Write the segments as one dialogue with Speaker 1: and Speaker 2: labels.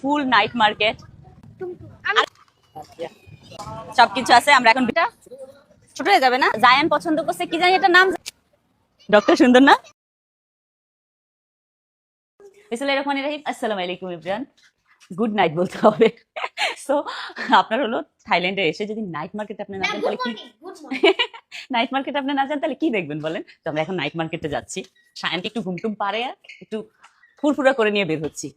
Speaker 1: ফুল night market সবকিছু আছে আমরা এখন ছোট হয়ে যাবে না? জায়ান পছন্দ করছে কি জানি এটা নাম ডক্টর সুন্দর না? বিসমিল্লাহির রহমানির রহিম আসসালামু আলাইকুম ইব্রান গুড নাইট বলতে হবে। সো আপনার হলো থাইল্যান্ডে এসে যদি নাইট মার্কেট আপনি না যান তাহলে কি নাইট মার্কেট আপনি না যান তাহলে কি দেখবেন বলেন? তো আমরা এখন নাইট মার্কেটে যাচ্ছি। সায়নকে একটু ঘুমটুম পারে একটু ফুরফুরা করে নিয়ে বের হচ্ছি।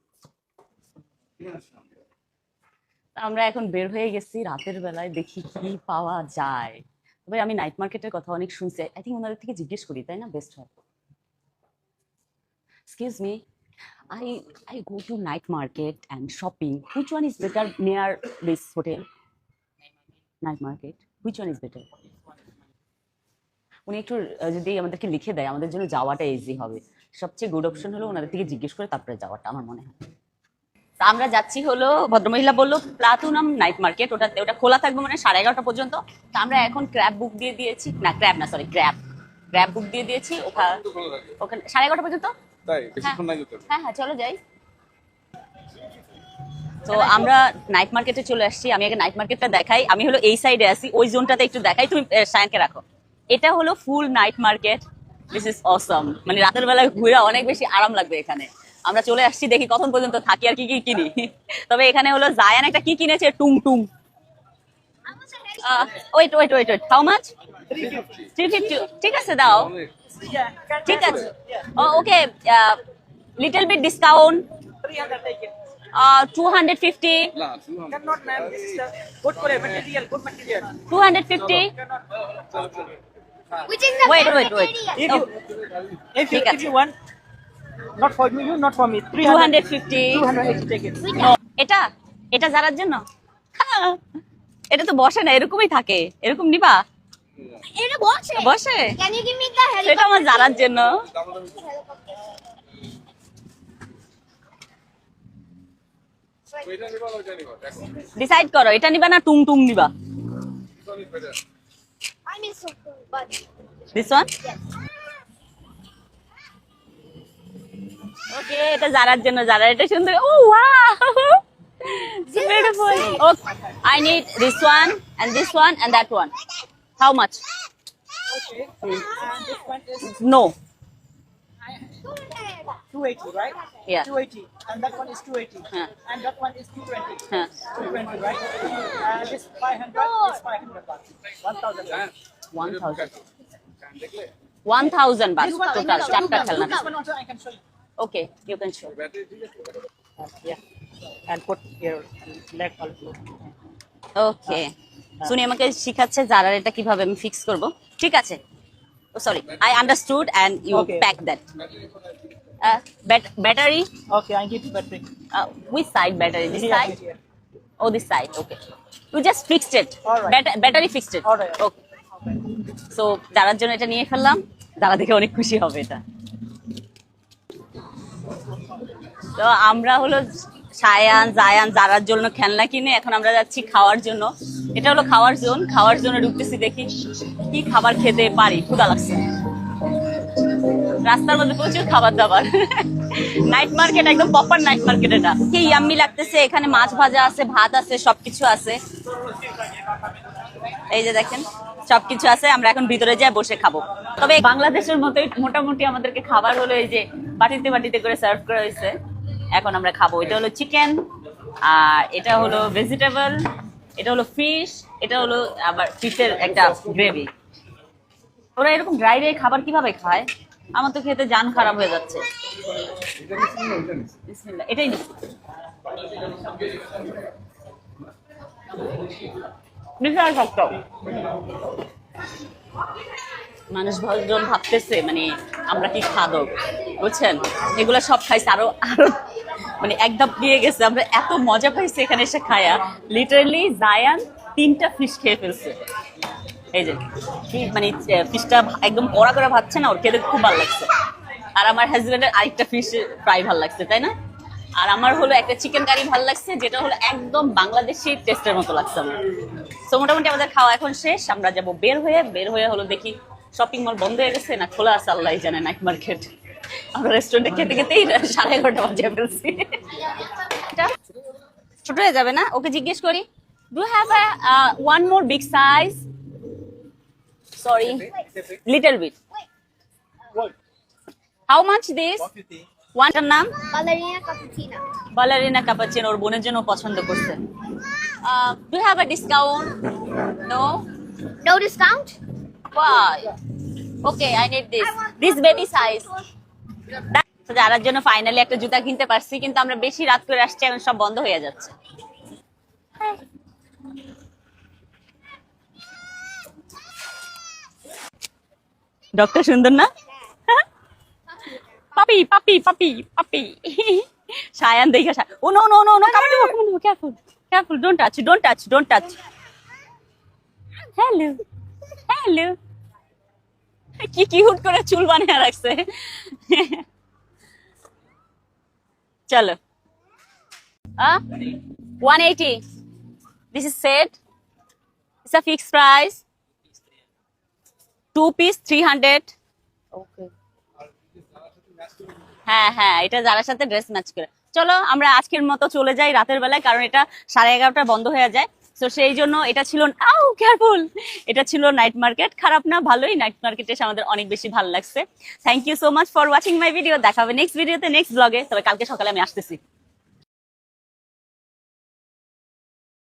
Speaker 1: আমরা এখন বের হয়ে গেছি রাতের বেলায়, দেখি কি পাওয়া যায় তবে আমি নাইট মার্কেটের কথা অনেক শুনছি আই থিঙ্ক ওনাদের থেকে জিজ্ঞেস করি, তাই না বেস্ট হয় excuse me I I go to night market and shopping. Which one is better near this hotel? Night market. Which one is better? উনি একটু যদি আমাদেরকে লিখে দেয়, আমাদের জন্য যাওয়াটা ইজি হবে সবচেয়ে গুড অপশন হলো ওনাদের থেকে জিজ্ঞেস করে তারপরে যাওয়াটা, আমার মনে হয় তা আমরা যাচ্ছি হলো ভদ্রমহিলা বলল প্লাটুনাম নাইট মার্কেট ওটা ওটা খোলা থাকবে মানে সাড়ে এগারোটা পর্যন্ত। তা আমরা এখন ক্র্যাব বুক দিয়ে দিয়েছি না ক্র্যাব না সরি গ্র্যাব গ্র্যাব বুক দিয়ে দিয়েছি ওখানে ওখানে সাড়ে এগারোটা পর্যন্ত?
Speaker 2: তো
Speaker 1: হ্যাঁ। হ্যাঁ চলো যাই। তো আমরা নাইট মার্কেটে চলে আসছি আমি আগে নাইট মার্কেটটা দেখাই আমি হলো এই সাইডে আছি ওই জোনটাতে একটু দেখাই তুমি সায়নকে রাখো। এটা হলো full night market this is Assam মানে রাতের বেলায় ঘুরে অনেক বেশি আরাম লাগবে এখানে। আমরা চলে আসছি দেখি কখন পর্যন্ত থাকি আর কি কি কিনি তবে এখানে হলো জায়ান একটা কি কিনেছে টুং টুং wait wait wait wait how much three fifty ঠিক আছে দাও ঠিক আছে okay little bit discount
Speaker 3: 300 take it.
Speaker 1: Fifty
Speaker 2: না শুধু আমরা-
Speaker 3: Cannot, ma'am. This is a good material, good material.
Speaker 1: Two hundred fifty
Speaker 4: Which is the
Speaker 1: Wait, wait, wait.
Speaker 3: If you, if you,
Speaker 1: ঠিক
Speaker 3: if
Speaker 1: আছে।
Speaker 3: you want, not for you, not for me. 300,
Speaker 1: 250
Speaker 3: 280 take
Speaker 1: এটা এটা যারার জন্য? এটা তো বসে না এরকমই থাকে। এরকম নিবা?
Speaker 4: এটা বসে।
Speaker 1: বসে?
Speaker 4: Can you give me the
Speaker 1: সেটা
Speaker 4: helicopter?
Speaker 1: আমার জানার জন্য। ডিসাইড করো এটা নিবা না টুং টুং নিবা this
Speaker 4: one
Speaker 1: ওকে এটা জারার জন্য জারা এটা সুন্দর ও wow beautiful okay I need this one and this one and that one how much
Speaker 3: Okay. And this one is
Speaker 1: no
Speaker 3: 280, right?
Speaker 1: Yeah.
Speaker 3: 280. And that one is 280.
Speaker 1: Yeah.
Speaker 3: And that one is 220.
Speaker 1: হ্যাঁ
Speaker 3: 220, right? And this 500 is 500 baht. 1000 baht.
Speaker 1: One thousand
Speaker 2: দেখলে
Speaker 1: one thousand but
Speaker 3: This one,
Speaker 1: total
Speaker 3: I can show
Speaker 1: চারটা
Speaker 3: you. also I can show.
Speaker 2: Okay battery
Speaker 3: Uh, yeah. And put your leg also.
Speaker 1: Okay শুনি আমাকে শিখাচ্ছে জারার এটা কীভাবে আমি fix করব। ঠিক আছে? ও sorry I understood and you
Speaker 3: Okay.
Speaker 1: Pack that battery
Speaker 3: Okay, I give you battery.
Speaker 1: With
Speaker 3: side battery
Speaker 1: this side. Oh this side okay you just
Speaker 3: fixed
Speaker 1: it. Battery fixed
Speaker 3: it.
Speaker 1: Okay so যারার জন্য এটা নিয়ে ফেললাম। যারা দেখে অনেক খুশি হবে এটা। তো আমরা হলো সায়ান, জায়ান, যারার জন্য খেলনা কিনে এখন আমরা যাচ্ছি খাওয়ার জন্য। এটা হলো খাওয়ার জোন। খাওয়ার জন্য ঢুকতেছি, দেখি কি খাবার খেতে পারি। ক্ষুদা লাগছে। রাস্তার মধ্যে প্রচুর খাবার দাবার। নাইট মার্কেট একদম প্রপার নাইট মার্কেট এটা। কি ইয়াম্মি লাগতেছে। এখানে মাছ ভাজা আছে, ভাত আছে, সবকিছু আছে। এই যে দেখেন, সবকিছু আছে। আমরা এখন ভিতরে যাই, বসে খাব। তবে বাংলাদেশের মতোই মোটামুটি আমাদেরকে খাবার হলো এই যে বাটিতে বাটিতে করে সার্ভ করা হয়েছে। এখন আমরা খাব। এটা হলো চিকেন আর এটা হলো ভেজিটেবল এটা হলো ফিশ এটা হলো আবার ফিশের একটা গ্রেভি ওরা এরকম ড্রাই ড্রাই খাবার কীভাবে খায়? আমার তো খেতে যান খারাপ হয়ে যাচ্ছে। এটাই বিশাল শক্ত। মানুষ ভাবতেছে মানে আমরা কি খাদক? বুঝছেন? এগুলা সব খাইছে, আরও আরও মানে এক ধাপ দিয়ে গেছে, আমরা এত মজা পাইছি এখানে এসে খায়া। লিটারালি জায়ান তিনটা ফিশ খেয়ে ফেলছে। এই যে মানে ফিশটা একদম কড়া করে ভাবছে না, ওর খেতে খুব ভালো লাগছে। আর আমার হাজব্যান্ডের আরেকটা ফিশ ফ্রাই ভালো লাগছে, তাই না? আর আমার হলো একটা চিকেন কারি ভালো লাগছে, যেটা হলো একদম বাংলাদেশি টেস্টের মতো লাগছে আমার। তো মোটামুটি আমাদের খাওয়া এখন শেষ, আমরা যাব বের হয়ে বের হয়ে হলো দেখি শপিং মল বন্ধ হয়ে গেছে না খোলা আছে আল্লাহ জানে নাইট মার্কেট আমরা রেস্টুরেন্টে খেতে খেতেই সাড়ে এগারোটা বাজে ফেলছি এটা হয়ে যাবে না ওকে জিজ্ঞেস করি do have one more big size sorry little
Speaker 3: bit
Speaker 1: how much this ওয়ানটার নাম. বালারিনা কাপাচিন ওর বোনের জন্য পছন্দ করছে do have a discount no
Speaker 4: No discount?
Speaker 1: Why? Okay, I need this. This baby size. যারার জন্য ফাইনালি একটা জুতা কিনতে পারছি, কিন্তু আমরা বেশি রাত করে আসছি, এখন সব বন্ধ হয়ে যাচ্ছে। ডক্টর সুন্দর না? পাপি পাপি পাপি পাপি। সায়ান দেখা ও no no no no come no careful careful don't touch don't touch don't touch hello hello কি কি হুট করে চুল বানিয়ে রাখছে? চলো। One eighty this is set it's a fix price two piece three hundred okay হ্যাঁ হ্যাঁ এটা যার সাথে ড্রেস ম্যাচ করে। চলো আমরা আজকের মতো চলে যাই রাতের বেলায় কারণ এটা সাড়ে এগারোটা বন্ধ হয়ে যায়। তো সেই জন্য এটা ছিল, আউ কেয়ারফুল এটা ছিল নাইট মার্কেট খারাপ না, ভালোই নাইট মার্কেটে এসে আমাদের অনেক বেশি ভালো লাগছে। Thank you so much for watching my video দেখাবে নেক্সট ভিডিওতে নেক্সট ব্লগে তবে কালকে সকালে আমি আসতেছি।